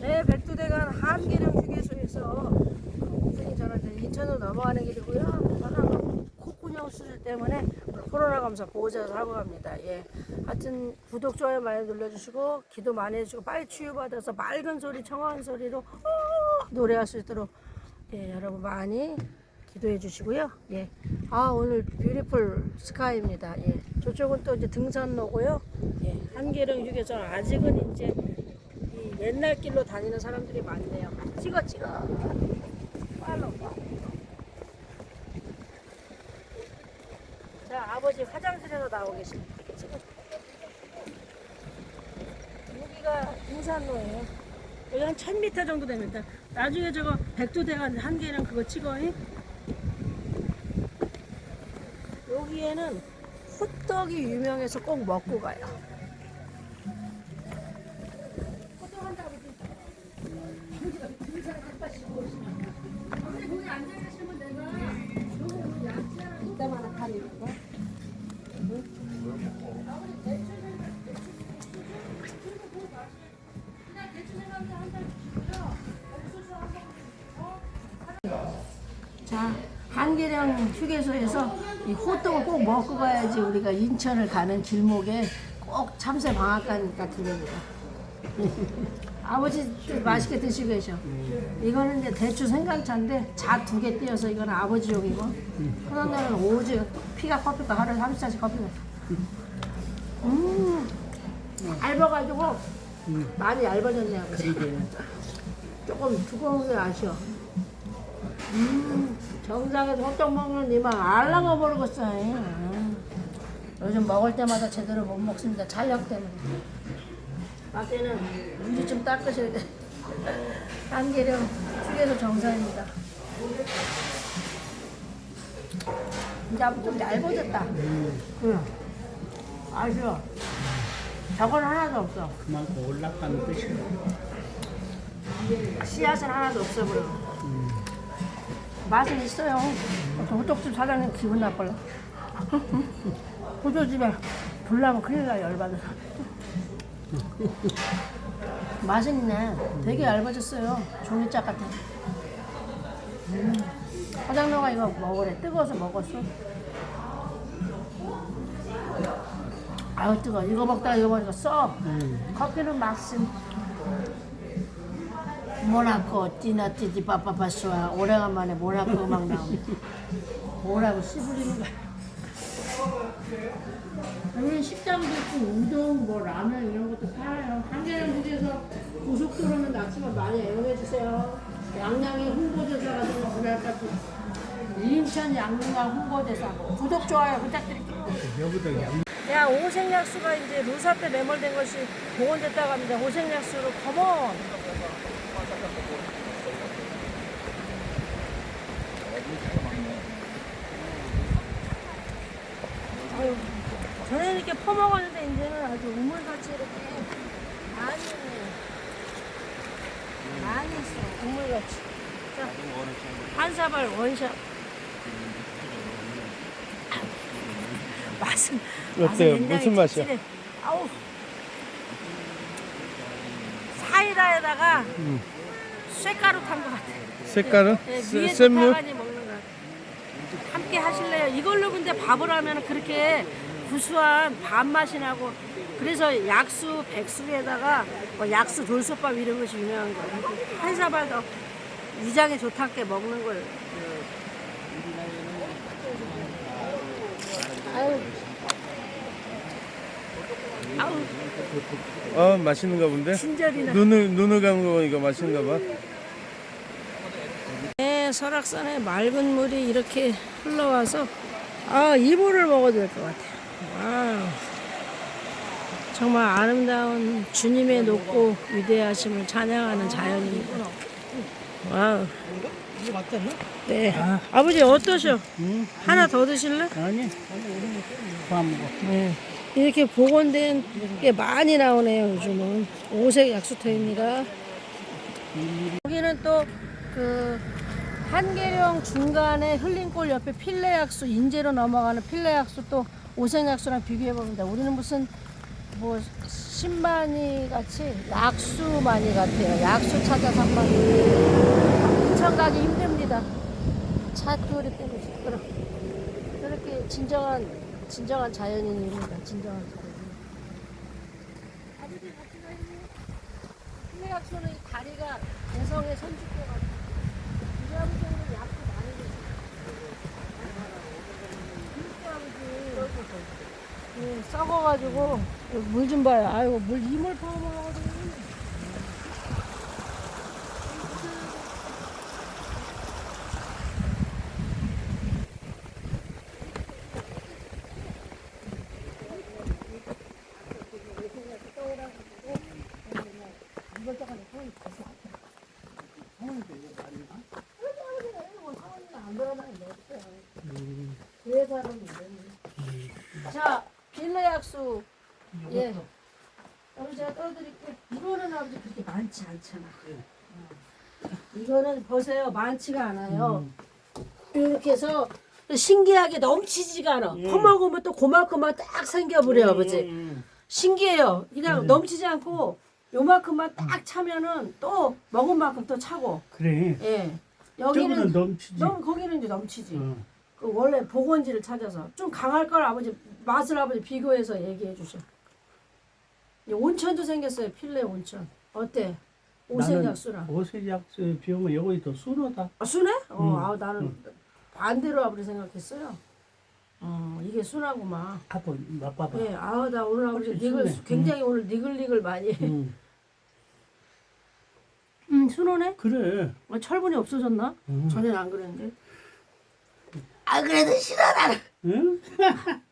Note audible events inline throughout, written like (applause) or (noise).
네, 백두대간 한계령 휴게소에서 전화 이제 인천으로 넘어가는 길이고요. 저는 콧구녕 수술 때문에 코로나 검사 보호자를 하고 갑니다. 예. 하여튼 구독, 좋아요 많이 눌러주시고 기도 많이 해주시고 빨리 치유받아서 맑은 소리, 청아한 소리로 어! 노래할 수 있도록 예, 여러분 많이 기도해 주시고요. 예. 아, 오늘 뷰티풀 스카이입니다. 예. 저쪽은 또 이제 등산로고요. 예. 한계령 휴게소 아직은 이제 이 옛날 길로 다니는 사람들이 많네요. 찍어 찍어. 팔로. 자 아버지 화장실에서 나오고 계십니다. 찍어. 여기가 등산로예요. 여기 한 1000m 정도 됩니다. 나중에 저거 백두대간 한계령 그거 찍어. 잉? 여기에는 호떡이 유명해서 꼭 먹고 가요. 자, 한계령 휴게소에서 이 호떡을 꼭 먹고 가야지 우리가 인천을 가는 길목에 꼭 참새 방앗간 같은 데입니다. 아버지 맛있게 드시고 계셔. 이거는 이제 대추 생강차인데 자 두 개 띄어서 이거는 아버지용이고 그런 데는 오즈 피가 커피가 하루에 30잔씩 커피 마셔. 음, 얇아가지고 많이 얇아졌네 아버지. 조금 두꺼운 게 아쉬워. 음, 정상에서 호떡 먹는 니만 알라가 모르겠어. 음. 요즘 먹을 때마다 제대로 못 먹습니다. 촬영 때문에. 밖에는 문지 좀 닦으셔야 돼. (laughs) 한계령 휴게소 정상입니다. 이제 좀 얇아졌다. 응. 아쉬워. 저건 하나도 없어. 그만큼 올라가는 뜻이야. 씨앗은 하나도 없어 보여. 맛은 있어요. 호떡집 사장님 기분 나쁠라. (laughs) 호떡집에 불나면 큰일 나 열받아서. (laughs) 맛은 있네. 되게 얇아졌어요. 종이짝 같아. 음. 화장로가 이거 먹으래. 뜨거워서 먹었어. 아유 뜨거. 이거 먹다가 이거 먹으니까 써. 커피는 막심. 모나코 띠나띠디 빠빠빠스와 오래간만에 (laughs) 모나코 음악 나옵니다. 뭐라고 씨부리는 거야. 여기는 식당도 있고 우동, 뭐 라면 이런 것도 팔아요. 한계령국에서 고속도로는 낙지만 많이 애용해 주세요. 양양의 홍보대사 같은 거 보낼까 인천 양양 홍보대사 구독 좋아요 부탁드릴게요. 야 오색약수가 이제 루사태 매몰된 것이 복원됐다고 합니다. 오색약수로 컴온. 아유, 전에는 이렇게 퍼먹었는데 이제는 아주 우물같이 이렇게 많이 많이 있어 우물같이. 자, 한 사발 원샷. 맛은 맛은 어때요? 굉장히 무슨 맛이야? 아우 사이다에다가 쇠가루 탄 것 같아. 색깔은 네, 세- 위에서 먹는 함께 하실래요? 이걸로 근데 밥을 하면 그렇게 구수한 밥 맛이 나고 그래서 약수 백숙에다가 뭐 약수 돌솥밥 이런 것이 유명한 거예요. 한 사발 더 위장에 좋다게 먹는 거예요. 아유. 아우 어 맛있는가 본데 친절이나. 눈을 눈을 감고 보니까 맛있는가 봐 네, 설악산에 맑은 물이 이렇게 흘러와서 아 이불을 먹어도 될 것 같아요. 와우. 정말 아름다운 주님의 높고 위대하심을 찬양하는 자연입니다. 와우. 이거 맞지 않나? 네. 아 버지 어떠셔? 응 하나 더 드실래? 아니 그만 먹어 네. 이렇게 복원된 게 많이 나오네요, 요즘은. 오색 약수터입니다. 여기는 또그 한계령 중간에 흘린골 옆에 필레 약수, 인제로 넘어가는 필레 약수 또 오색 약수랑 비교해 봅니다. 우리는 무슨 뭐 신만이 같이 약수 많이 같아요. 약수 찾아서 한 마리. 인천 가기 힘듭니다. 차돌이 때문에 시끄러. 이렇게 진정한 진정한 자연인입니다. 진정한 자연인. 이 다리가 개성의 선주교 같아. 우리 아버지는 약수 많이 드세요. 예, 썩어가지고 물 좀 봐요. 아이고 물 이물 퍼먹어가지고. 자, 빌레 약수. 예. 여러분 제가 떠드릴게요. 이거는 아버지 그렇게 많지 않잖아. 어. 이거는 보세요. 많지가 않아요. 이렇게 해서 신기하게 넘치지가 않아. 퍼먹으면 또 고만큼만 딱 생겨버려 아버지. 신기해요. 그냥 넘치지 않고 요만큼만 딱 차면은 또 먹은 만큼 또 차고. 그래. 예. 여기는 넘치지. 너무 거기는 이제 넘치지. 어. 그 원래 복원지를 찾아서 좀 강할 걸 아버지 맛을 아버지 비교해서 얘기해 주셔. 이 온천도 생겼어요. 필레 온천. 어때? 오색 약수랑. 오색 약수 비오면 여기 더 순하다. 아, 순해? 어, 음, 아 나는 반대로 아버지 생각했어요. 어, 이게 순하구만. 한번 맛봐봐. 예, 아, 나 오늘 아버지 훨씬 니글 순해. 굉장히 오늘 니글니글 많이. 음. 음, 순하네. 그래. 어, 철분이 없어졌나? 음. 전에는 안 그랬는데. 아, 그래도 싫어 나는. 응? (laughs)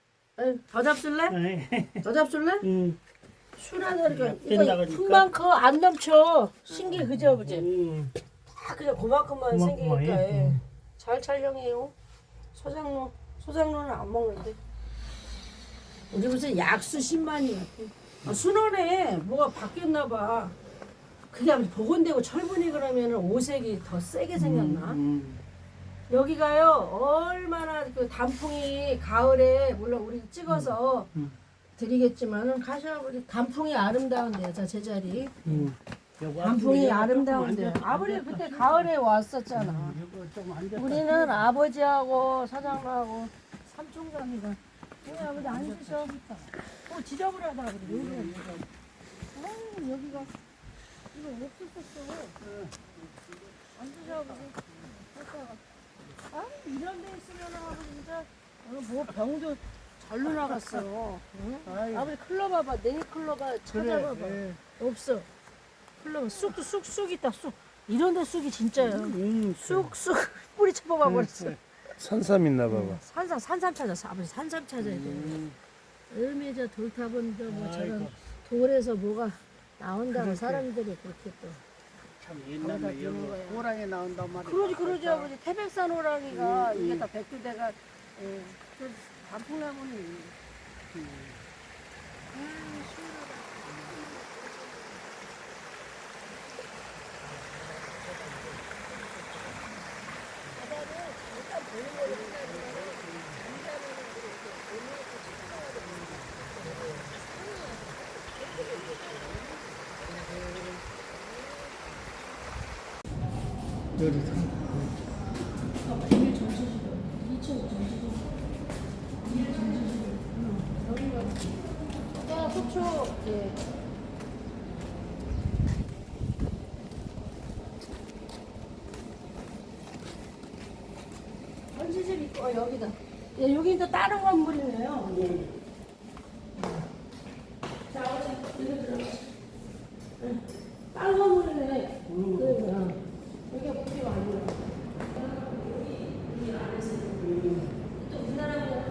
에이, 더 잡술래? 더 잡술래? 응. 술하니까 뺀다 이거 그러니까. 큰만큼 안 넘쳐 신기 그죠 아버지 응. 다 그냥 그만큼만 그만큼만 생기니까 해. 예. 음. 잘 촬영해요 소장로 소장로는 안 먹는데 우리 무슨 약수 신만이 같아 아, 순원에 뭐가 바뀌었나 봐 그게 아무튼 복원되고 철분이 그러면 오색이 더 세게 생겼나 음. 여기가요 얼마나 그 단풍이 가을에 물론 우리 찍어서 음. 드리겠지만은 가셔버리 단풍이 아름다운데요 자 제자리. 음. 여기 단풍이 아름다운데요. 아버지. 그때 가을에 왔었잖아. 음. 우리는 아버지하고 사장하고 삼총사입니다 우리 아버지 앉으셔. 어 지저분하다 그래 여기 아 여기가 이거 없었었어 앉으셔 아버지 아 이런 데 있으면 아버지 진짜 어, 뭐 병도 절로 나갔어 응? 아버지 클럽 와봐 네이 클럽 와 찾아봐봐 그래. 없어 클럽 쑥도 쑥쑥 있다 쑥 이런 데 쑥이 진짜예요 음. 쑥쑥 (laughs) 뿌리 쳐박아 버렸어 산삼 있나 봐봐. 산삼 산삼 찾았어 아버지 산삼 찾아야 돼 음. 을매자 돌탑은 저뭐 저런. 돌에서 뭐가 나온다고. 사람들이 그렇게 또 참 거기다 옛날에 여기 거야. 호랑이 나온단 말이야. 그러지 그러지 아버지 태백산 호랑이가 음, 이게 음. 다 백두대가 예, 그 단풍나무는 음. 아, 시원하다. 바다를 잠깐 보는 거를 생각하면은 잠자리는 이렇게 오면서 쳐다봐야 되는 예. 어, 여기다. 예, 여기 또 다른 건물이네요. 자, 어디, 여기 들어가. 예, 다른 건물이네. 그, 어. 여기가 물이 많이 또 우리나라보다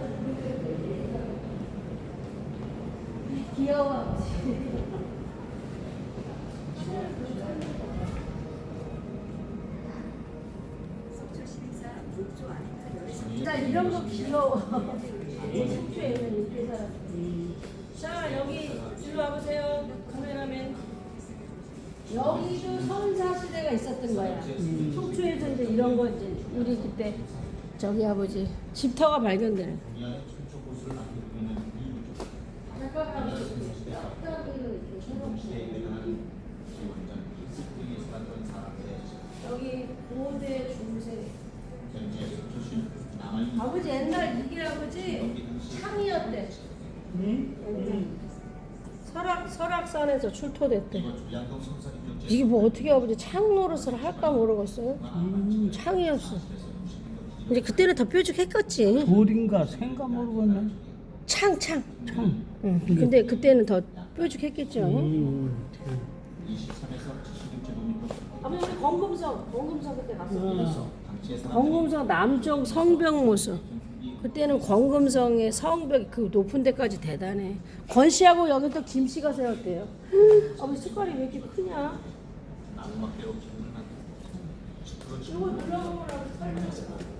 귀여워. 나 이런 거 귀여워. 자 여기 일로 와보세요. 카메라맨. 여기도 선사 시대가 있었던 거야. 속초에서 이제 이런 거 이제 우리 그때 저기 아버지 집터가 발견되는. 잠깐 가보실게요. 아버지 옛날 이게 아버지 창이었대. 옛날. 설악 설악산에서 출토됐대. 이게 뭐 어떻게 아버지 창 노릇을 할까 모르겠어요. 창이었어. 이제 그때는 더 뾰족했겠지. 돌인가 생가 모르겠네. 창 창. 참. 응. 근데 그때는 더 뾰족했겠죠. 음. 아버지 우리 건금성 건금성 그때 갔었어. 건금성 남쪽 성벽 모습. 그때는 건금성의 성벽 그 높은 데까지 대단해. 권 씨하고 여기 또 김 씨가 세웠대요. 아버지 색깔이 왜 이렇게 크냐? 이거 눌러보라고 설명했어.